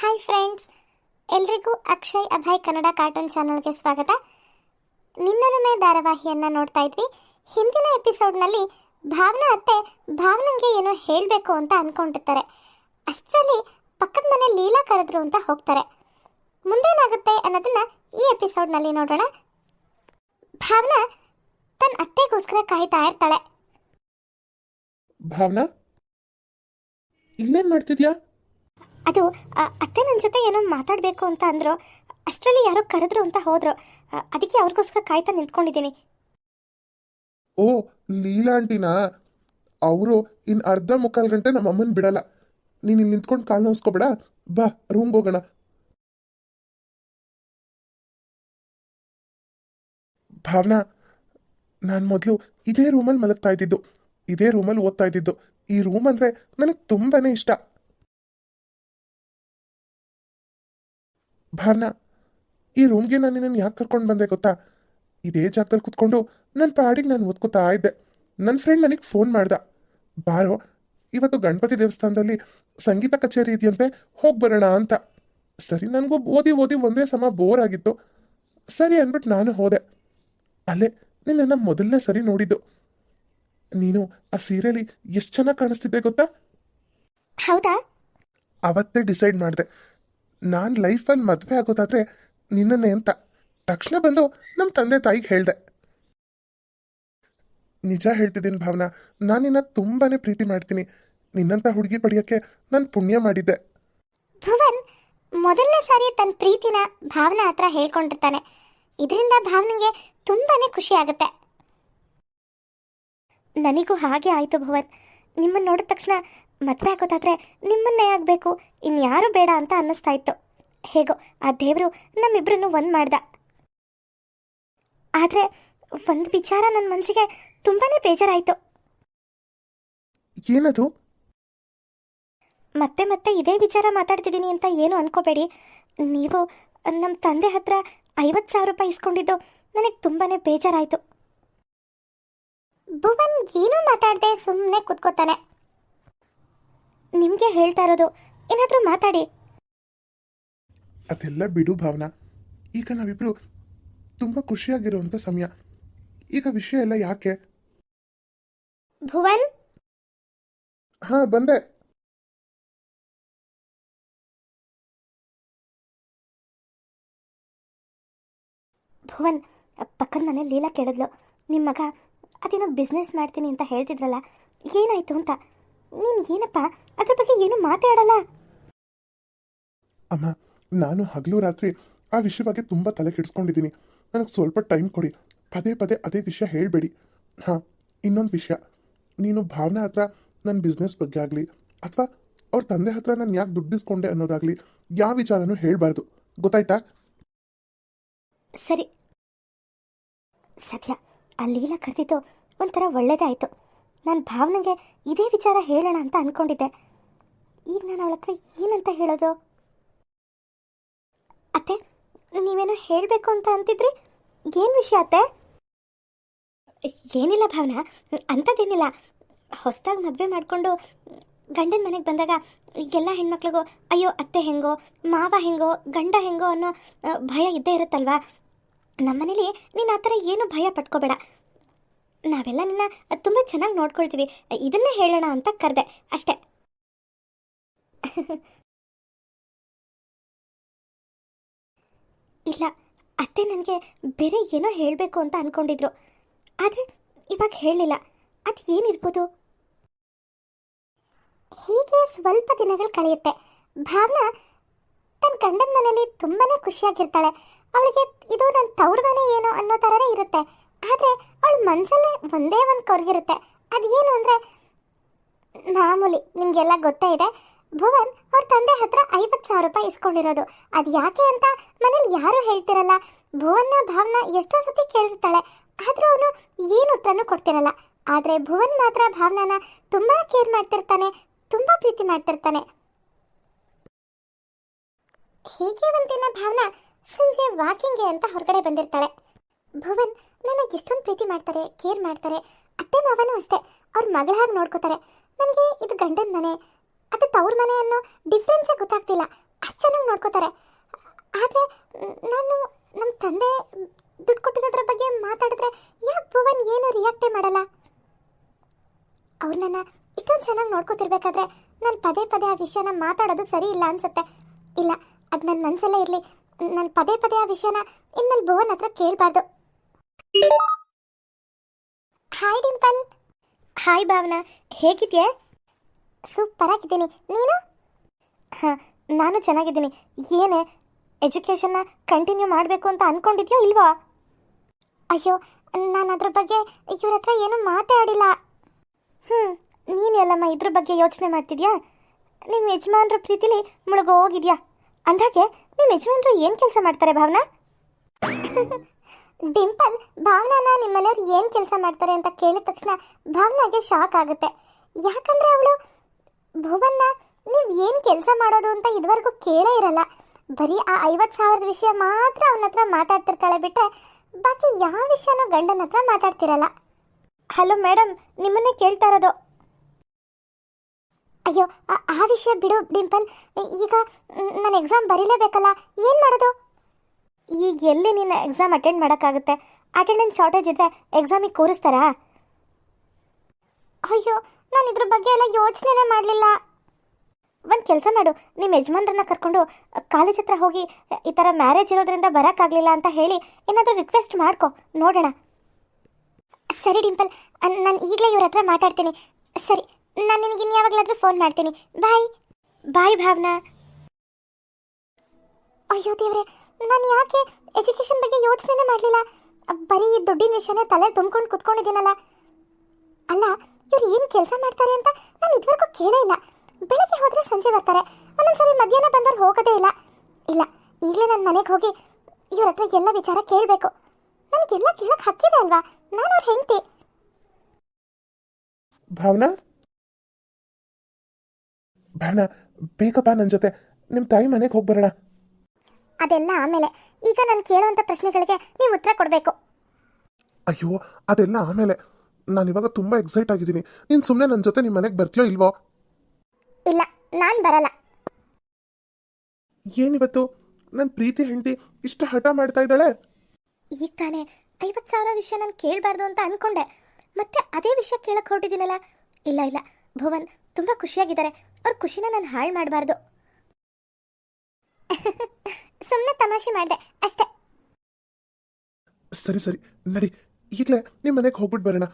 Hi friends ಎಲ್ರಿಗೂ Akshay, Abhay Kannada cartoon ಚಾನಲ್ಗೆ ಸ್ವಾಗತ. ನಿನ್ನೊಲುಮೆ ಧಾರಾವಾಹಿಯನ್ನು ನೋಡ್ತಾ ಇದ್ವಿ. ಹಿಂದಿನ ಎಪಿಸೋಡ್ನಲ್ಲಿ ಭಾವನಾ ಅತ್ತೆ ಭಾವನಂಗೆ ಏನೋ ಹೇಳಬೇಕು ಅಂತ ಅಂದ್ಕೊಂಡಿರ್ತಾರೆ ಅಷ್ಟರಲ್ಲಿ ಪಕ್ಕದ ಮನೆ ಲೀಲಾ ಕರೆದ್ರು ಅಂತ ಹೋಗ್ತಾರೆ. ಮುಂದೇನಾಗುತ್ತೆ ಅನ್ನೋದನ್ನ ಈ ಎಪಿಸೋಡ್ನಲ್ಲಿ ನೋಡೋಣ. ಭಾವನಾ ತನ್ನ ಅತ್ತೆಗೋಸ್ಕರ ಕಾಯ್ತಾ ಇರ್ತಾಳೆ. ಭಾವನಾ, ಇನ್ನೇನ್ ಮಾಡ್ತಿದ್ಯಾ? ಅದು ಅತ್ತೆ ನನ್ನ ಜೊತೆ ಏನೋ ಮಾತಾಡಬೇಕು ಅಂತ ಅಂದರು. ಅಷ್ಟರಲ್ಲಿ ಯಾರೋ ಕರೆದ್ರು ಅಂತ ಹೋದ್ರು. ಅದಕ್ಕೆ ಅವ್ರಿಗೋಸ್ಕರ ಕಾಯ್ತಾ ನಿಂತ್ಕೊಂಡಿದ್ದೀನಿ. ಓ, ಲೀಲಾ ಆಂಟಿನಾ? ಅವರು ಇನ್ನು ಅರ್ಧ ಮುಕ್ಕಾಲು ಗಂಟೆ ನಮ್ಮ ಅಮ್ಮನ ಬಿಡಲ್ಲ. ನೀನು ಇಲ್ಲಿ ನಿಂತ್ಕೊಂಡು ಕಾಲು ನೋವಿಸ್ಕೊಬೇಡ ಬಾ, ರೂಮ್ಗೆ ಹೋಗೋಣ. ಭಾವನಾ, ನಾನು ಮೊದಲು ಇದೇ ರೂಮಲ್ಲಿ ಮಲಗ್ತಾ ಇದ್ದಿದ್ದು. ಇದೇ ರೂಮಲ್ಲಿ ಓದ್ತಾ ಇದ್ದಿದ್ದು. ಈ ರೂಮ್ ಅಂದರೆ ನನಗೆ ತುಂಬಾ ಇಷ್ಟ. ಭಾವನಾ ಈ ರೂಮ್ಗೆ ನಾನು ನಿನ್ನನ್ನು ಯಾಕೆ ಕರ್ಕೊಂಡು ಬಂದೆ ಗೊತ್ತಾ? ಇದೇ ಜಾಗದಲ್ಲಿ ಕುತ್ಕೊಂಡು ನನ್ನ ಪಾಡಿಗೆ ನಾನು ಓದ್ಕೋತಾ ಇದ್ದೆ. ನನ್ನ ಫ್ರೆಂಡ್ ನನಗೆ ಫೋನ್ ಮಾಡ್ದ. ಬಾರೋ ಇವತ್ತು ಗಣಪತಿ ದೇವಸ್ಥಾನದಲ್ಲಿ ಸಂಗೀತ ಕಚೇರಿ ಇದೆಯಂತೆ ಹೋಗಿ ಬರೋಣ ಅಂತ. ಸರಿ ನನಗೂ ಓದಿ ಓದಿ ಒಂದೇ ಸಮ ಬೋರ್ ಆಗಿತ್ತು. ಸರಿ ಅಂದ್ಬಿಟ್ಟು ನಾನು ಹೋದೆ. ಅಲ್ಲೇ ನಿನ್ನನ್ನು ಮೊದಲನೇ ಸರಿ ನೋಡಿದ್ದು. ನೀನು ಆ ಸೀರೆಲಿ ಎಷ್ಟು ಚೆನ್ನಾಗಿ ಕಾಣಿಸ್ತಿದ್ದೆ ಗೊತ್ತಾ? ಹೌದಾ? ಅವತ್ತೇ ಡಿಸೈಡ್ ಮಾಡಿದೆ. ನಾನು ಲೈಫಲ್ಲಿ ಮದುವೆ ಆಗೋದಾದ್ರೆ ನಿನ್ನನ್ನೇ ಅಂತ ತಕ್ಷಣ ಬಂದು ನಮ್ಮ ತಂದೆ ತಾಯಿಗೆ ಹೇಳಿದೆ. ನಿಜ ಹೇಳ್ತಿದ್ದೀನಿ ಭಾವನಾ, ನಾನು ನಿನ್ನ ತುಂಬಾನೇ ಪ್ರೀತಿ ಮಾಡ್ತೀನಿ. ನಿನ್ನಂಥ ಹುಡುಗಿ ಪಡೆಯೋಕ್ಕೆ ನಾನು ಪುಣ್ಯ ಮಾಡಿದ್ದೆ. ಭವನ್, ಮೊದಲನೇ ಸಾರಿ ತನ್ನ ಪ್ರೀತಿನ ಭಾವನಾ ಹತ್ರ ಹೇಳ್ಕೊಂಡಿರ್ತಾನೆ. ಇದರಿಂದ ಭಾವನಿಗೆ ತುಂಬಾನೇ ಖುಷಿ ಆಗುತ್ತೆ. ನನಗೂ ಹಾಗೆ ಆಯಿತು ಭವನ್. ನಿಮ್ಮನ್ನು ನೋಡಿದ ತಕ್ಷಣ ಮದುವೆ ಆಗೋದಾದ್ರೆ ನಿಮ್ಮನ್ನೇ ಆಗಬೇಕು. ಇನ್ಯಾರು ಬೇಡ ಅಂತ ಅನ್ನಿಸ್ತಾ ಇತ್ತು. ಹೇಗೋ ಆ ದೇವರು ನಮ್ಮಿಬ್ಬರನ್ನು ಒಂದು ಮಾಡ್ದ. ಆದರೆ ಒಂದು ವಿಚಾರ ನನ್ನ ಮನಸ್ಸಿಗೆ ತುಂಬಾನೇ ಬೇಜಾರಾಯಿತು. ಏನದು? ಮತ್ತೆ ಮತ್ತೆ ಇದೇ ವಿಚಾರ ಮಾತಾಡ್ತಿದ್ದೀನಿ ಅಂತ ಏನು ಅನ್ಕೋಬೇಡಿ. ನೀವು ನಮ್ಮ ತಂದೆ ಹತ್ರ ಐವತ್ತು ಸಾವಿರ ರೂಪಾಯಿ ಇಸ್ಕೊಂಡಿದ್ದು ನನಗೆ ತುಂಬಾನೇ ಬೇಜಾರಾಯಿತು. ಭುವನ್ ಏನೂ ಮಾತಾಡದೆ ಸುಮ್ಮನೆ ಕೂತ್ಕೋತಾನೆ. ನಿಮಗೆ ಹೇಳ್ತಾ ಇರೋದು ಏನಾದರೂ ಮಾತಾಡಿ. ಅದೆಲ್ಲ ಬಿಡು ಭಾವನಾ. ಈಗ ನಾವಿಬ್ರು ತುಂಬ ಖುಷಿಯಾಗಿರುವಂಥ ಸಮಯ. ಈಗ ವಿಷಯ ಎಲ್ಲ ಯಾಕೆ? ಭುವನ್? ಹಾ ಬಂದೆ. ಭುವನ್ ಪಕ್ಕದ ಮನೆ ಲೀಲಾ ಕೇಳಿದ್ಲು. ನಿಮ್ಮ ಮಗ ಅದೇನೋ ಬಿಸ್ನೆಸ್ ಮಾಡ್ತೀನಿ ಅಂತ ಹೇಳ್ತಿದ್ರಲ್ಲ ಏನಾಯ್ತು ಅಂತ? ನೀನು ಏನಪ್ಪ? ಅದ್ರ ಬಗ್ಗೆ ಏನು ಮಾತಾಡಲ್ಲ? ಅಮ್ಮ ನಾನು ಹಗಲು ರಾತ್ರಿ ಆ ವಿಷಯ ಬಗ್ಗೆ ತುಂಬ ತಲೆ ಕೆಡಿಸ್ಕೊಂಡಿದ್ದೀನಿ. ನನಗೆ ಸ್ವಲ್ಪ ಟೈಮ್ ಕೊಡಿ. ಪದೇ ಪದೇ ಅದೇ ವಿಷಯ ಹೇಳಬೇಡಿ. ಹಾಂ ಇನ್ನೊಂದು ವಿಷಯ. ನೀನು ಭಾವನಾ ಹತ್ರ ನನ್ನ ಬಿಸ್ನೆಸ್ ಬಗ್ಗೆ ಆಗಲಿ ಅಥವಾ ಅವ್ರ ತಂದೆ ಹತ್ರ ನಾನು ಯಾಕೆ ದುಡ್ಡಿಸ್ಕೊಂಡೆ ಅನ್ನೋದಾಗಲಿ ಯಾವ ವಿಚಾರನೂ ಹೇಳಬಾರ್ದು. ಗೊತ್ತಾಯ್ತಾ? ಸರಿ. ಸತ್ಯ ಆ ಲೀಲಾ ಕರೆದಿದ್ದು ಒಂಥರ ಒಳ್ಳೇದೇ ಆಯಿತು ನಾನು ಭಾವನೆಗೆ ಇದೇ ವಿಚಾರ ಹೇಳೋಣ ಅಂತ ಅಂದ್ಕೊಂಡಿದ್ದೆ ಈಗ ನಾನು ಅವಳ ಹತ್ರ ಏನಂತ ಹೇಳೋದು? ಅತ್ತೆ, ನೀವೇನೋ ಹೇಳಬೇಕು ಅಂತ ಅಂತಿದ್ರಿ? ಏನು ವಿಷಯ ಅತ್ತೆ? ಏನಿಲ್ಲ ಭಾವನಾ, ಅಂಥದ್ದೇನಿಲ್ಲ. ಹೊಸದಾಗಿ ಮದುವೆ ಮಾಡಿಕೊಂಡು ಗಂಡನ ಮನೆಗೆ ಬಂದಾಗ ಎಲ್ಲ ಹೆಣ್ಮಕ್ಳಿಗೂ, ಅಯ್ಯೋ, ಅತ್ತೆ ಹೆಂಗೋ, ಮಾವ ಹೆಂಗೋ, ಗಂಡ ಹೆಂಗೋ ಅನ್ನೋ ಭಯ ಇದ್ದೇ ಇರುತ್ತಲ್ವಾ? ನಮ್ಮನೇಲಿ ನೀನು ಆ ಥರ ಏನು ಭಯ ಪಟ್ಕೋಬೇಡ. ನಾವೆಲ್ಲ ನಿನ್ನ ತುಂಬ ಚೆನ್ನಾಗಿ ನೋಡ್ಕೊಳ್ತೀವಿ. ಇದನ್ನೇ ಹೇಳೋಣ ಅಂತ ಕರೆದೆ. ಅಷ್ಟೇ. ಇಲ್ಲ, ಅತ್ತೆ ನನಗೆ ಬೇರೆ ಏನೋ ಹೇಳಬೇಕು ಅಂತ ಅಂದ್ಕೊಂಡಿದ್ರು ಆದರೆ ಇವಾಗ ಹೇಳಲಿಲ್ಲ ಅದು ಏನಿರ್ಬೋದು? ಹೀಗೆ ಸ್ವಲ್ಪ ದಿನಗಳು ಕಳೆಯುತ್ತೆ. ಭಾವನಾ ತನ್ನ ಗಂಡನ ಮನೇಲಿ ತುಂಬಾ ಖುಷಿಯಾಗಿರ್ತಾಳೆ. ಅವಳಿಗೆ ಇದು ನನ್ನ ತವ್ರ ಮನೆ ಏನೋ ಅನ್ನೋ ಥರನೇ ಇರುತ್ತೆ. ಆದರೆ ಅವಳ ಮನಸ್ಸಲ್ಲೇ ಒಂದೇ ಒಂದು ಕೊರಗಿರುತ್ತೆ. ಅದೇನು ಅಂದರೆ ಮಾಮೂಲಿ ನಿಮಗೆಲ್ಲ ಗೊತ್ತೇ ಇದೆ, ಭುವನ್ ಅವ್ರ ತಂದೆ ಹತ್ರ ಐವತ್ತು ಸಾವಿರ ರೂಪಾಯಿ ಇಸ್ಕೊಂಡಿರೋದು. ಅದು ಯಾಕೆ ಅಂತ ಮನೇಲಿ ಯಾರೂ ಹೇಳ್ತಿರಲ್ಲ. ಭುವನ್ನ ಭಾವನ ಎಷ್ಟೋ ಸತಿ ಕೇಳಿರ್ತಾಳೆ. ಆದರೂ ಅವನು ಏನು ಉತ್ತರನೂ ಕೊಡ್ತಿರಲ್ಲ. ಆದರೆ ಭುವನ್ ಮಾತ್ರ ಭಾವನಾನ ತುಂಬ ಕೇರ್ ಮಾಡ್ತಿರ್ತಾನೆ, ತುಂಬ ಪ್ರೀತಿ ಮಾಡ್ತಿರ್ತಾನೆ. ಹೀಗೆ ಒಂದಿನ ಭಾವನಾ ಸಂಜೆ ವಾಕಿಂಗ್ಗೆ ಅಂತ ಹೊರಗಡೆ ಬಂದಿರ್ತಾಳೆ. ಭುವನ್ ನನಗೆ ಇಷ್ಟೊಂದು ಪ್ರೀತಿ ಮಾಡ್ತಾರೆ, ಕೇರ್ ಮಾಡ್ತಾರೆ. ಅತ್ತೆ ಮಾವನೂ ಅಷ್ಟೇ. ಅವ್ರ ಮಗಳ ಹಾಗೆ ನೋಡ್ಕೋತಾರೆ. ನನಗೆ ಇದು ಗಂಡನ ಮನೆ, ಅದು ತವ್ರ ಮನೆ ಅನ್ನೋ ಡಿಫ್ರೆನ್ಸೇ ಗೊತ್ತಾಗ್ತಿಲ್ಲ. ಅಷ್ಟು ಚೆನ್ನಾಗಿ ನೋಡ್ಕೋತಾರೆ. ಆದರೆ ನಾನು ನಮ್ಮ ತಂದೆ ದುಡ್ಡು ಕೊಟ್ಟಿರೋದ್ರ ಬಗ್ಗೆ ಮಾತಾಡಿದ್ರೆ ಯಾಕೆ ಭುವನ್ ಏನು ರಿಯಾಕ್ಟೇ ಮಾಡಲ್ಲ? ಅವ್ರು ನನ್ನ ಇಷ್ಟೊಂದು ಚೆನ್ನಾಗಿ ನೋಡ್ಕೋತಿರ್ಬೇಕಾದ್ರೆ ನಾನು ಪದೇ ಪದೇ ಆ ವಿಷಯನ ಮಾತಾಡೋದು ಸರಿ ಇಲ್ಲ ಅನ್ಸುತ್ತೆ. ಇಲ್ಲ, ಅದು ನನ್ನ ಮನಸ್ಸಲ್ಲೇ ಇರಲಿ. ನಾನು ಪದೇ ಪದೇ ಆ ವಿಷಯನ ಇನ್ಮೇಲೆ ಭುವನ್ ಹತ್ರ ಕೇಳಬಾರ್ದು. ಹಾಯ್ ಡಿಂಪಲ್ ಹಾಯ್ ಭಾವನಾ ಹೇಗಿದ್ಯಾ? ಸೂಪರ್ ಆಗಿದ್ದೀನಿ. ನೀನು? ಹಾಂ, ನಾನು ಚೆನ್ನಾಗಿದ್ದೀನಿ. ಏನೇ ಎಜುಕೇಷನ್ನ ಕಂಟಿನ್ಯೂ ಮಾಡಬೇಕು ಅಂತ ಅಂದ್ಕೊಂಡಿದ್ಯೋ ಇಲ್ವಾ? ಅಯ್ಯೋ, ನಾನು ಅದ್ರ ಬಗ್ಗೆ ಇವ್ರ ಹತ್ರ ಏನೂ ಮಾತಾಡಿಲ್ಲ. ಹ್ಞೂ ನೀನು ಎಲ್ಲಮ್ಮ ಇದ್ರ ಬಗ್ಗೆ ಯೋಚನೆ ಮಾಡ್ತಿದ್ಯಾ? ನಿಮ್ಮ ಯಜಮಾನ್ರ ಪ್ರೀತಿಲಿ ಮುಳುಗೋಗಿದ್ಯಾ? ಅಂದಾಗೆ ನಿಮ್ಮ ಯಜಮಾನ್ರು ಏನು ಕೆಲಸ ಮಾಡ್ತಾರೆ, ಭಾವನಾ? ಡಿಂಪಲ್, ಭಾವನಾನ ನಿಮ್ಮ ಮನೆಯವ್ರು ಏನು ಕೆಲಸ ಮಾಡ್ತಾರೆ ಅಂತ ಕೇಳಿದ ತಕ್ಷಣ ಭಾವನಾಗೆ ಶಾಕ್ ಆಗುತ್ತೆ. ಯಾಕಂದ್ರೆ ಅವಳು, ಭುವನ್ನ ನೀವು ಏನು ಕೆಲಸ ಮಾಡೋದು ಅಂತ ಇದುವರೆಗೂ ಕೇಳೇ ಇರಲ್ಲ. ಬರೀ ಆ ಐವತ್ತು ಸಾವಿರದ ವಿಷಯ ಮಾತ್ರ ಅವನ ಹತ್ರ ಮಾತಾಡ್ತಿರ್ತಾಳೆ ಬಿಟ್ಟರೆ ಬಾಕಿ ಯಾವ ವಿಷಯನೂ ಗಂಡನ ಹತ್ರ ಮಾತಾಡ್ತಿರಲ್ಲ. ಹಲೋ ಮೇಡಮ್ ನಿಮ್ಮನ್ನೇ ಕೇಳ್ತಾ ಇರೋದು. ಅಯ್ಯೋ, ಆ ವಿಷಯ ಬಿಡು ಡಿಂಪಲ್. ಈಗ ನಾನು ಎಕ್ಸಾಮ್ ಬರೀಲೇಬೇಕಲ್ಲ, ಏನು ಮಾಡೋದು? ಈಗ ಎಲ್ಲಿ ನೀನು ಎಕ್ಸಾಮ್ ಅಟೆಂಡ್ ಮಾಡೋಕ್ಕಾಗುತ್ತೆ? ಅಟೆಂಡೆನ್ಸ್ ಶಾರ್ಟೇಜ್ ಇದ್ದರೆ ಎಕ್ಸಾಮಿಗೆ ಕೂರಿಸ್ತಾರಾ? ಅಯ್ಯೋ ನಾನು ಇದ್ರ ಬಗ್ಗೆ ಎಲ್ಲ ಯೋಚನೆನೇ ಮಾಡಲಿಲ್ಲ. ಒಂದು ಕೆಲಸ ಮಾಡು. ನಿಮ್ಮ ಯಜಮಾನ್ರನ್ನ ಕರ್ಕೊಂಡು ಕಾಲೇಜ್ ಹತ್ರ ಹೋಗಿ ಈ ಥರ ಮ್ಯಾರೇಜ್ ಇರೋದ್ರಿಂದ ಬರೋಕ್ಕಾಗಲಿಲ್ಲ ಅಂತ ಹೇಳಿ ಏನಾದರೂ ರಿಕ್ವೆಸ್ಟ್ ಮಾಡ್ಕೊ. ನೋಡೋಣ. ಸರಿ ಡಿಂಪಲ್ ನಾನು ಈಗಲೇ ಇವ್ರ ಹತ್ರ ಮಾತಾಡ್ತೀನಿ. ಸರಿ ನಾನು ನಿನಗೆ ಇನ್ಯಾವಾಗಲಾದರೂ ಫೋನ್ ಮಾಡ್ತೀನಿ. ಬಾಯ್ ಬಾಯ್ ಭಾವನಾ. ಅಯ್ಯೋ ದೇವ್ರೆ ನಾನು ಯಾಕೆ ಎಜುಕೇಷನ್ ಬಗ್ಗೆ ಯೋಚನೆ ಮಾಡಲಿಲ್ಲ? ಬರೀ ದುಡ್ಡಿನ ವಿಷಯನೇ ತಲೆ ತುಂಬ್ಕೊಂಡು ಕುತ್ಕೊಂಡಿದ್ದೀನಲ್ಲ. ಅಲ್ಲ, ಇವ್ರು ಏನು ಕೆಲಸ ಮಾಡ್ತಾರೆ ಅಂತ ನಾನು ಇದುವರೆಗೂ ಕೇಳೇ ಇಲ್ಲ. ಬೆಳಗ್ಗೆ ಹೋದರೆ ಸಂಜೆ ಬರ್ತಾರೆ. ಒಂದೊಂದ್ಸರಿ ಮಧ್ಯಾಹ್ನ ಬಂದವ್ರು ಹೋಗೋದೇ ಇಲ್ಲ. ಇಲ್ಲ, ಈಗಲೇ ನನ್ನ ಮನೆಗೆ ಹೋಗಿ ಇವ್ರ ಹತ್ರ ಎಲ್ಲ ವಿಚಾರ ಕೇಳಬೇಕು. ನನಗೆಲ್ಲ ಕೇಳಕ್ಕೆ ಹಕ್ಕಿದೆ ಅಲ್ವಾ? ನಾನು ಅವ್ರ ಹೆಂಡತಿ. ಭಾವನಾ? ಭಾವನಾ ಬೇಕಪ್ಪ ನನ್ನ ಜೊತೆ. ನಿಮ್ಮ ತಾಯಿ ಮನೆಗೆ ಹೋಗಿ ಬರೋಣ. ಅದೆಲ್ಲ ಆಮೇಲೆ ಈಗ ನಾನು ಕೇಳುವಂಥ ಪ್ರಶ್ನೆಗಳಿಗೆ ನೀವು ಉತ್ತರ ಕೊಡಬೇಕು. ಅಯ್ಯೋ ಅದೆಲ್ಲ ಆಮೇಲೆ. ನಾನು ಇವಾಗ ತುಂಬ ಎಕ್ಸೈಟ್ ಆಗಿದ್ದೀನಿ. ನೀನು ಸುಮ್ಮನೆ ನನ್ನ ಜೊತೆ ನಿಮ್ಮ ಮನೆಗೆ ಬರ್ತೀಯೋ ಇಲ್ವೋ? ಇಲ್ಲ ನಾನು ಬರಲ್ಲ. ಏನಿವತ್ತು? ನನ್ನ ಪ್ರೀತಿ ಹೆಂಡತಿ ಇಷ್ಟು ಹಠ ಮಾಡ್ತಾ ಇದ್ದಾಳೆ? ಈಗ ತಾನೇ ಐವತ್ತು ಸಾವಿರ ವಿಷಯ ನಾನು ಕೇಳಬಾರ್ದು ಅಂತ ಅನ್ಕೊಂಡೆ. ಮತ್ತೆ ಅದೇ ವಿಷಯ ಕೇಳಕ್ಕೆ ಹೊರಟಿದ್ದೀನಲ್ಲ? ಇಲ್ಲ ಇಲ್ಲ. ಭುವನ್ ತುಂಬ ಖುಷಿಯಾಗಿದ್ದಾರೆ. ಅವ್ರ ಖುಷಿನ ನಾನು ಹಾಳು ಮಾಡಬಾರ್ದು. ಸುಮ್ಮನೆ ತಮಾಷೆ ಮಾಡಿದೆ ಅಷ್ಟೇ. ಸರಿ ಸರಿ ನಡಿ ಈಗಲೇ ನಿಮ್ಮ ಮನೆಗೆ ಹೋಗ್ಬಿಟ್ಟು ಬರೋಣ.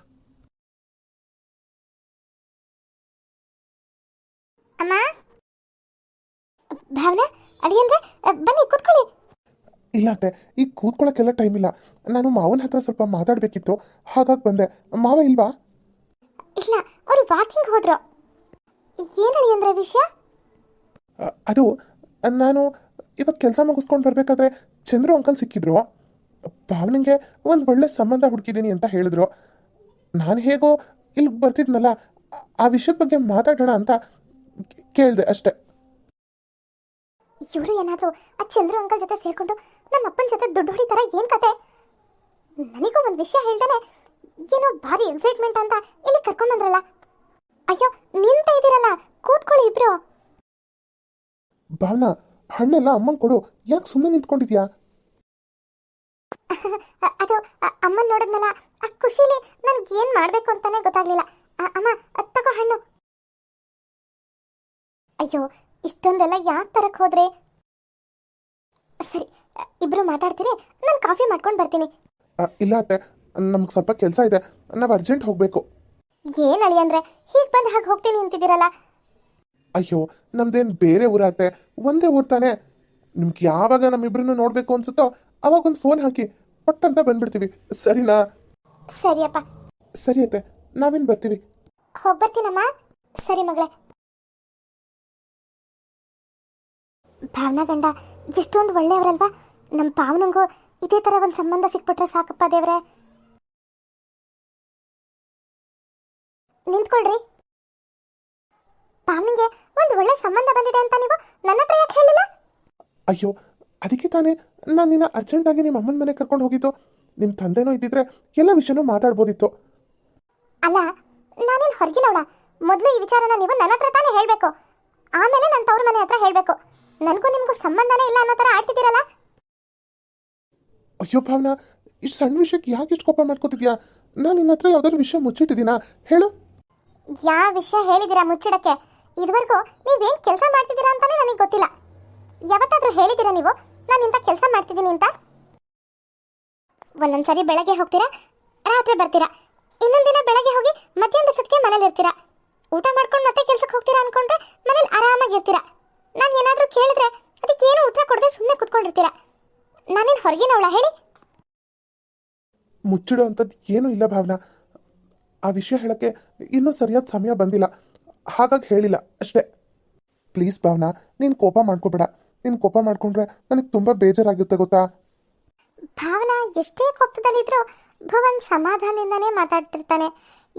ಅಮ್ಮ? ಭಾವನಾ ಅಡಿಯಂದ್ರೆ ಬನ್ನಿ ಕೂತ್ಕೊಳ್ಳಿ. ಇಲ್ಲ ಅತ್ತೆ ಈಗ ಕೂತ್ಕೊಳ್ಳೋಕ್ಕೆಲ್ಲ ಟೈಮ್ ಇಲ್ಲ. ನಾನು ಮಾವನ ಹತ್ರ ಸ್ವಲ್ಪ ಮಾತಾಡಬೇಕಿತ್ತು ಹಾಗಾಗಿ ಬಂದೆ. ಮಾವ ಇಲ್ವಾ? ಇಲ್ಲ ಅವರು ವಾಕಿಂಗ್ ಹೋದ್ರು. ಏನು ಅಂದ್ರೆ ವಿಷಯ? ಅ, ಅದು ನಾನು ಇವತ್ತು ಕೆಲಸ ಮುಗಿಸ್ಕೊಂಡು ಬರಬೇಕಾದ್ರೆ ಚಂದ್ರು ಅಂಕಲ್ ಸಿಕ್ಕಿದ್ರು. ಭಾವನಿಗೆ ಒಂದು ಒಳ್ಳೆ ಸಂಬಂಧ ಹುಡುಕಿದ್ದೀನಿ ಅಂತ ಹೇಳಿದ್ರು. ನಾನು ಹೇಗೋ ಇಲ್ಲಿ ಬರ್ತಿದ್ನಲ್ಲ ಆ- ಆ ವಿಷಯದ ಬಗ್ಗೆ ಮಾತಾಡೋಣ ಅಂತ ಕೇಳಿದೆ ಅಷ್ಟೆ. ಇವರು ಏನಾದರೂ ಆ ಚಂದ್ರು ಅಂಕಲ್ ಜೊತೆ ಸೇರ್ಕೊಂಡು ನಮ್ಮ ಅಪ್ಪನ ಜೊತೆ ದುಡ್ಡು ಹೊಡಿತಾರ ಏನು ಕತೆ? ನನಗೂ ಒಂದು ವಿಷಯ ಹೇಳ್ದೇನೆ ಏನೋ ಭಾರಿ ಎಕ್ಸೈಟ್ಮೆಂಟ್ ಅಂತ ಇಲ್ಲಿ ಕರ್ಕೊಂಬಂದ್ರಲ್ಲ ಅಯ್ಯೋ ನಿಂತ ಇದ್ದೀರಲ್ಲ ಕೂತ್ಕೊಳ್ಳಿ ಇಬ್ರು. ಭಾವನಾ ಹಣ್ಣೆಲ್ಲ ಅಮ್ಮಂಗೆ ಕೊಡು. ಯಾಕೆ ಸುಮ್ಮನೆ ನಿಂತ್ಕೊಂಡಿದ್ಯಾ? ಅದು ಅಮ್ಮನ್ ನೋಡಿದ್ನಲ್ಲ ಆ ಖುಷಿಲಿ ನನ್ಗೆ ಏನ್ ಮಾಡ್ಬೇಕು ಅಂತಾನೆ ಗೊತ್ತಾಗ್ಲಿಲ್ಲ. ಅಮ್ಮ ತಗೋ ಹಣ್ಣು. ಅಯ್ಯೋ ಇಷ್ಟೊಂದೆಲ್ಲ ಯಾಕೆ ತರಕ್ ಹೋದ್ರೆ? ಸರಿ ಇಬ್ರು ಮಾತಾಡ್ತೀರಿ ನಾನು ಕಾಫಿ ಮಾಡ್ಕೊಂಡು ಬರ್ತೀನಿ. ಇಲ್ಲ ಅತ್ತೆ ನಮ್ಗೆ ಸ್ವಲ್ಪ ಕೆಲಸ ಇದೆ ನಾವು ಅರ್ಜೆಂಟ್ ಹೋಗಬೇಕು. ಏನ್ ಅಳಿ ಅಂದ್ರೆ ಹೀಗ್ ಬಂದು ಹಾಗೆ ಹೋಗ್ತೀನಿ ಅಂತಿದ್ದೀರಲ್ಲ. ಅಯ್ಯೋ ನಮ್ದೇನು ಬೇರೆ ಊರಾತೆ? ಒಂದೇ ಊರ್ ತಾನೆ? ನಿಮ್ಗೆ ಯಾವಾಗ ನಮ್ಮಿಬ್ರನ್ನು ನೋಡಬೇಕು ಅನ್ಸುತ್ತೋ ಅವಾಗ ಒಂದು ಫೋನ್ ಹಾಕಿ ಪಟ್ ಅಂತ ಬಂದ್ಬಿಡ್ತೀವಿ. ಸರಿನಾ? ಸರಿಯಪ್ಪ. ಸರಿ ಅತ್ತೆ ನಾವೇನು ಬರ್ತೀವಿ? ಹೋಗ್ಬರ್ತೀನಮ್ಮ ಸರಿ ಮಗಳೇ. ಭಾವನಾ ಗಂಡ ಎಷ್ಟೊಂದು ಒಳ್ಳೆಯವರಲ್ವಾ? ನಮ್ಮ ಪಾವನಂಗೂ ಇದೇ ತರ ಒಂದು ಸಂಬಂಧ ಸಿಕ್ಬಿಟ್ರೆ ಸಾಕಪ್ಪ ದೇವ್ರೆ. ನಿಂತ್ಕೊಳ್ರಿ. ಪಾವನಿಗೆ ಒಂದು ಒಳ್ಳೆ ಸಂಬಂಧ ಬಂದಿದೆ ಅಂತ ನೀವು ನನ್ನ ಹತ್ರ ಯಾಕೆ ಹೇಳಿಲ್ಲ? ಅಯ್ಯೋ ಅದಕ್ಕೆ ತಾನೇ ನಾನು ನಿನ್ನ ಅರ್ಜೆಂಟಾಗಿ ನಿಮ್ಮ ಅಮ್ಮನ ಮನೆ ಕರ್ಕೊಂಡು ಹೋಗಿದ್ದು. ನಿಮ್ಮ ತಂದೆನೋ ಇದ್ದಿದ್ರೆ ಎಲ್ಲ ವಿಷಯನೂ ಮಾತಾಡ್ಬೋದಿತ್ತು. ಅಲ್ಲ ನಾನೇನು ಹೊರಗಿನವಳ ಮೊದಲು ಈ ವಿಚಾರನ ನೀವು ನನ್ನ ಹತ್ರ ತಾನೇ ಹೇಳಬೇಕು. ಆಮೇಲೆ ನನ್ನ ತವ್ರ ಮನೆ ಹತ್ರ ಹೇಳಬೇಕು. ನನಗೂ ನಿಮಗೂ ಸಂಬಂಧನೇ ಇಲ್ಲ ಅನ್ನೋ ಥರ ಆಡ್ತಿದ್ದೀರಲ್ಲ? ಅಯ್ಯೋ ಭಾವನಾ ಇಷ್ಟು ಸಣ್ಣ ವಿಷಯಕ್ಕೆ ಯಾಕೆ ಇಷ್ಟು ಕೋಪ ಮಾಡ್ಕೋತಿದ್ಯಾ? ನಾನು ನಿನ್ನ ಹತ್ರ ಯಾವ್ದಾದ್ರು ವಿಷಯ ಮುಚ್ಚಿಟ್ಟಿದ್ದೀನಾ? ಹೇಳು. ಯಾವ ವಿಷಯ ಹೇಳಿದ್ದೀರಾ ಮುಚ್ಚಿಡಕ್ಕೆ? ಇದುವರೆಗೂ ನೀವೇನು ಕೆಲಸ ಮಾಡ್ತಿದ್ದೀರಾ ಅಂತಲೇ ನನಗೆ ಗೊತ್ತಿಲ್ಲ. ಯಾವತ್ತಾದರೂ ಹೇಳಿದ್ದೀರಾ ನೀವು? ನಾನು ಇಂಥ ಕೆಲಸ ಮಾಡ್ತಿದ್ದೀನಿ ಅಂತ. ಒಂದೊಂದ್ಸರಿ ಬೆಳಗ್ಗೆ ಹೋಗ್ತೀರಾ? ರಾತ್ರಿ ಬರ್ತೀರಾ? ಇನ್ನೊಂದು ದಿನ ಬೆಳಗ್ಗೆ ಹೋಗಿ ಮಧ್ಯಾಹ್ನದಷ್ಟೊತ್ತಿಗೆ ಮನೇಲಿ ಇರ್ತೀರಾ? ಊಟ ಮಾಡ್ಕೊಂಡು ಮತ್ತೆ ಕೆಲಸಕ್ಕೆ ಹೋಗ್ತೀರಾ ಅನ್ಕೊಂಡ್ರೆ ಮನೇಲಿ ಆರಾಮಾಗಿರ್ತೀರಾ ನಾನು ಏನಾದರೂ ಕೇಳಿದ್ರೆ ಅದಕ್ಕೇನು ಉತ್ತರ ಕೊಡದೆ ಸುಮ್ಮನೆ ಕುತ್ಕೊಂಡಿರ್ತೀರಾ? ನಾನೇನು ಹೊರಗಿನವಳ ಹೇಳಿ? ಮುಚ್ಚಿಡೋ ಅಂಥದ್ದು ಏನೂ ಇಲ್ಲ ಭಾವನಾ. ಆ ವಿಷಯ ಹೇಳಕ್ಕೆ ಇನ್ನೂ ಸರಿಯಾದ ಸಮಯ ಬಂದಿಲ್ಲ. ಹಾಗಾಗಿ ಹೇಳಿಲ್ಲ. ಅಷ್ಟೇ. ಪ್ಲೀಸ್ ಭಾವನಾ ನೀನು ಕೋಪ ಮಾಡ್ಕೋಬೇಡ. ನೀನು ಕೋಪ ಮಾಡ್ಕೊಂಡ್ರೆ ನನಗೆ ತುಂಬ ಬೇಜಾರಾಗುತ್ತೆ ಗೊತ್ತಾ? ಭಾವನಾ ಎಷ್ಟೇ ಕೋಪದಲ್ಲಿದ್ರೂ ಭವನ್ ಸಮಾಧಾನದಿಂದನೇ ಮಾತಾಡ್ತಿರ್ತಾನೆ.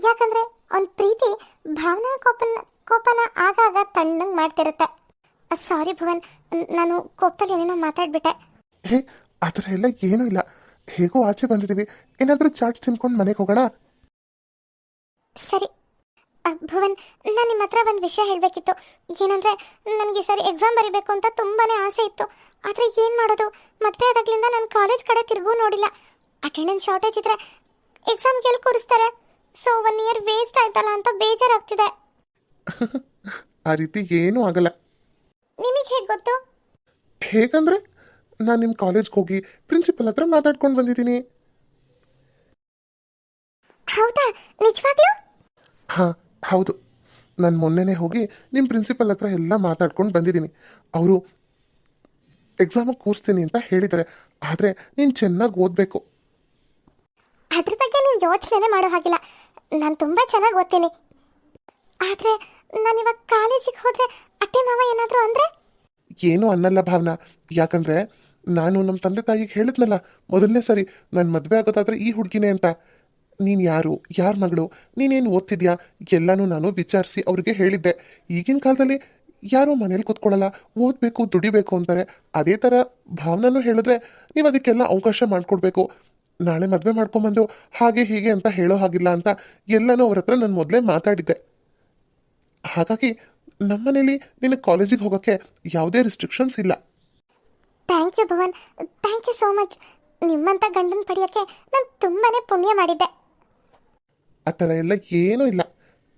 ಯಾಕಂದ್ರೆ ಅವನ ಪ್ರೀತಿ ಭಾವನಾ ಕೋಪನ ಕೋಪನ ಆಗಾಗ ತಣ್ಣಂಗೆ ಮಾಡ್ತಿರುತ್ತೆ. ಸಾರಿ ಭವನ್ ನಾನು ಕೋಪದಲ್ಲಿ ಏನೇನೋ ಮಾತಾಡ್ಬಿಟ್ಟೆ. ಹೇ ಆ ಥರ ಎಲ್ಲ ಏನೂ ಇಲ್ಲ. ಹೇಗೋ ಆಚೆ ಬಂದಿದ್ದೀವಿ ಏನಾದರೂ ಚಾಟ್ಸ್ ತಿನ್ಕೊಂಡು ಮನೆಗೆ ಹೋಗೋಣ? ಸರಿ ಭುವನ್ ನಾನು ನಿಮ್ಮ ಹತ್ರ ಒಂದು ವಿಷಯ ಹೇಳಬೇಕಿತ್ತು. ಏನಂದರೆ ನನಗೆ ಸರಿ ಎಕ್ಸಾಮ್ ಬರೀಬೇಕು ಅಂತ ತುಂಬಾನೇ ಆಸೆ ಇತ್ತು. ಆದರೆ ಏನು ಮಾಡೋದು? ಮದುವೆ ಆದಾಗ್ಲಿಂದ ನಾನು ಕಾಲೇಜ್ ಕಡೆ ತಿರುಗೂ ನೋಡಿಲ್ಲ. ಅಟೆಂಡೆನ್ಸ್ ಶಾರ್ಟೇಜ್ ಇದ್ರೆ ಎಕ್ಸಾಮ್ಗೆ ಎಲ್ಲಿ ಕೂರಿಸ್ತಾರೆ. ಸೊ ಒನ್ ಇಯರ್ ವೇಸ್ಟ್ ಆಯ್ತಲ್ಲ ಅಂತ ಬೇಜಾರಾಗ್ತಿದೆ. ಆ ರೀತಿ ಏನೂ ಆಗಲ್ಲ. ನಿಮಗೆ ಹೇಗೆ ಗೊತ್ತು? ಹೇಗಂದ್ರೆ ನಾನು ನಿಮ್ಮ ಕಾಲೇಜ್ಗೆ ಹೋಗಿ ಪ್ರಿನ್ಸಿಪಲ್ ಹತ್ರ ಮಾತಾಡ್ಕೊಂಡು ಬಂದಿದ್ದೀನಿ. ಹೌದಾ? ನಿಜವಾಗ್ಲೂ? ಹಾಂ. ಹೌದು. ನಾನು ಮೊನ್ನೆನೇ ಹೋಗಿ ನಿಮ್ಮ ಪ್ರಿನ್ಸಿಪಲ್ ಹತ್ರ ಎಲ್ಲ ಮಾತಾಡ್ಕೊಂಡು ಬಂದಿದ್ದೀನಿ. ಅವರು ಎಕ್ಸಾಮಿಗೆ ಕೂರಿಸ್ತೀನಿ ಅಂತ ಹೇಳಿದ್ದಾರೆ. ಆದರೆ ನೀನು ಚೆನ್ನಾಗಿ ಓದಬೇಕು. ಅದ್ರ ಬಗ್ಗೆ ನೀನು ಯೋಚನೆ ಮಾಡೋ ಹಾಗಿಲ್ಲ. ನಾನು ತುಂಬ ಚೆನ್ನಾಗಿ ಓದ್ತೀನಿ. ಆದರೆ ನಾನು ಇವಾಗ ಕಾಲೇಜಿಗೆ ಹೋದರೆ ಅತ್ತೆ ಮಾವ ಏನಾದರೂ ಅಂದರೆ? ಏನೂ ಅನ್ನಲ್ಲ ಭಾವನ. ಯಾಕಂದರೆ ನಾನು ನಮ್ಮ ತಂದೆ ತಾಯಿಗೆ ಹೇಳಿದ್ನಲ್ಲ ಮೊದಲನೇ ಸರಿ ನನ್ನ ಮದುವೆ ಆಗೋದಾದ್ರೆ ಈ ಹುಡುಗಿನೇ ಅಂತ. ನೀನು ಯಾರು? ಯಾರ ಮಗಳು? ನೀನೇನು ಓದ್ತಿದ್ಯಾ? ಎಲ್ಲನೂ ನಾನು ವಿಚಾರಿಸಿ ಅವ್ರಿಗೆ ಹೇಳಿದ್ದೆ. ಈಗಿನ ಕಾಲದಲ್ಲಿ ಯಾರೂ ಮನೇಲಿ ಕೂತ್ಕೊಳ್ಳಲ್ಲ ಓದಬೇಕು, ದುಡಿಬೇಕು ಅಂತಾರೆ. ಅದೇ ಥರ ಭಾವನೂ ಹೇಳಿದ್ರೆ ನೀವು ಅದಕ್ಕೆಲ್ಲ ಅವಕಾಶ ಮಾಡಿಕೊಡ್ಬೇಕು. ನಾಳೆ ಮದುವೆ ಮಾಡ್ಕೊಂಬಂದು ಹಾಗೆ ಹೀಗೆ ಅಂತ ಹೇಳೋ ಹಾಗಿಲ್ಲ ಅಂತ ಎಲ್ಲನೂ ಅವ್ರ ಹತ್ರ ನಾನು ಮೊದಲೇ ಮಾತಾಡಿದ್ದೆ. ಹಾಗಾಗಿ ನಮ್ಮನೇಲಿ ನಿನಗೆ ಕಾಲೇಜಿಗೆ ಹೋಗೋಕ್ಕೆ ಯಾವುದೇ ರಿಸ್ಟ್ರಿಕ್ಷನ್ಸ್ ಇಲ್ಲ. Thank you Bhavan. Thank you so much ನಿಮ್ಮಂಥ ಗಂಡನ ಪಡೆಯೋಕ್ಕೆ ನಾನು ತುಂಬಾ ಪುಣ್ಯ ಮಾಡಿದ್ದೆ. ಆ ಥರ ಎಲ್ಲ ಏನೂ ಇಲ್ಲ.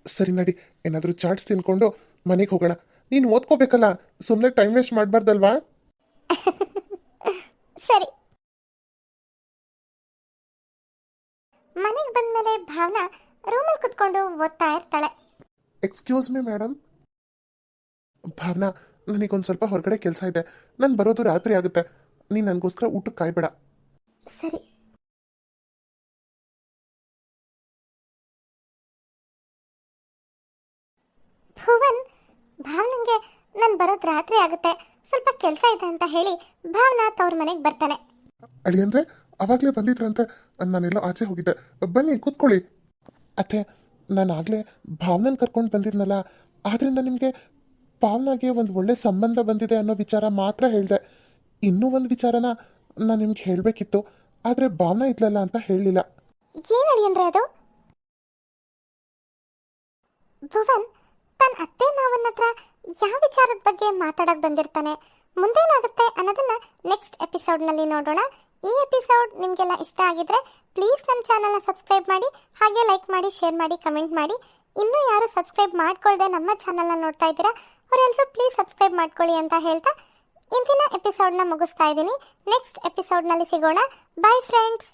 ಸರಿ ನಡಿ ಏನಾದರೂ ಚಾಟ್ಸ್ ತಿನ್ಕೊಂಡು ಮನೆಗೆ ಹೋಗೋಣ. ನೀನು ಓದ್ಕೋಬೇಕಲ್ಲ ಸುಮ್ಮನೆ ಟೈಮ್ ವೇಸ್ಟ್ ಮಾಡಬಾರ್ದಲ್ವಾ? ಸರಿ. ಮನೆಗೆ ಬಂದಮೇಲೆ ಭಾವನಾ ರೂಮಲ್ಲಿ ಕುತ್ಕೊಂಡು ಓದ್ತಾ ಇರ್ತಾಳೆ. ಎಕ್ಸ್ಕ್ಯೂಸ್ ಮಿ ಮೇಡಮ್ ಭಾವನಾ ನನಗೊಂದು ಸ್ವಲ್ಪ ಹೊರಗಡೆ ಕೆಲಸ ಇದೆ. ನಾನು ಬರೋದು ರಾತ್ರಿ ಆಗುತ್ತೆ. ನೀನು ನನಗೋಸ್ಕರ ಊಟಕ್ಕೆ ಕಾಯ್ಬೇಡ. ಸರಿ. ಭುವನ್ ಭಾವನಂಗೆ ನಾನು ಬರೋದು ರಾತ್ರಿ ಆಗುತ್ತೆ. ಸ್ವಲ್ಪ ಕೆಲಸ ಇದೆ ಅಂತ ಹೇಳಿ ಭಾವನಾ ತವ್ರ ಮನೆಗೆ ಬರ್ತಾನೆ. ಅಳಿ ಅಂದ್ರೆ ಅವಾಗಲೇ ಬಂದಿದ್ರಂತೆ. ನಾನೆಲ್ಲ ಆಚೆ ಹೋಗಿದ್ದೆ. ಬನ್ನಿ ಕೂತ್ಕೊಳ್ಳಿ. ಅತ್ತೆ ನಾನು ಆಗಲೇ ಭಾವನನ್ ಕರ್ಕೊಂಡು ಬಂದಿದ್ನಲ್ಲ. ಆದ್ರಿಂದ ನಿಮಗೆ ಭಾವನಾಗೆ ಒಂದು ಒಳ್ಳೆ ಸಂಬಂಧ ಬಂದಿದೆ ಅನ್ನೋ ವಿಚಾರ ಮಾತ್ರ ಹೇಳಿದೆ. ಇನ್ನೂ ಒಂದು ವಿಚಾರನ ನಾನು ನಿಮ್ಗೆ ಹೇಳಬೇಕಿತ್ತು. ಆದರೆ ಭಾವನ ಇದ್ಲಲ್ಲ ಅಂತ ಹೇಳಲಿಲ್ಲ. ಏನು ಅಂದ್ರೆ ಅದು? ಭುವನ್ ತನ್ನ ಅತ್ತೆ ಮಾವನ ಹತ್ರ ಯಾವ ವಿಚಾರದ ಬಗ್ಗೆ ಮಾತಾಡಕ್ ಬಂದಿರ್ತಾನೆ? ಮುಂದೇನಾಗುತ್ತೆ ಅನ್ನೋದನ್ನ ನೆಕ್ಸ್ಟ್ ಎಪಿಸೋಡ್ನಲ್ಲಿ ನೋಡೋಣ. ಈ ಎಪಿಸೋಡ್ ನಿಮಗೆಲ್ಲ ಇಷ್ಟ ಆಗಿದ್ರೆ ಪ್ಲೀಸ್ ನಮ್ಮ ಚಾನಲ್ನ ಸಬ್ಸ್ಕ್ರೈಬ್ ಮಾಡಿ, ಹಾಗೆ ಲೈಕ್ ಮಾಡಿ ಶೇರ್ ಮಾಡಿ ಕಮೆಂಟ್ ಮಾಡಿ. ಇನ್ನೂ ಯಾರು ಸಬ್ಸ್ಕ್ರೈಬ್ ಮಾಡ್ಕೊಳ್ಳದೆ ನಮ್ಮ ಚಾನಲ್ನ ನೋಡ್ತಾ ಇದ್ದೀರಾ ಅವರೆಲ್ಲರೂ ಪ್ಲೀಸ್ ಸಬ್ಸ್ಕ್ರೈಬ್ ಮಾಡ್ಕೊಳ್ಳಿ ಅಂತ ಹೇಳ್ತಾ ಇಂದಿನ ಎಪಿಸೋಡ್ನ ಮುಗಿಸ್ತಾ ಇದ್ದೀನಿ. ನೆಕ್ಸ್ಟ್ ಎಪಿಸೋಡ್ನಲ್ಲಿ ಸಿಗೋಣ. Bye friends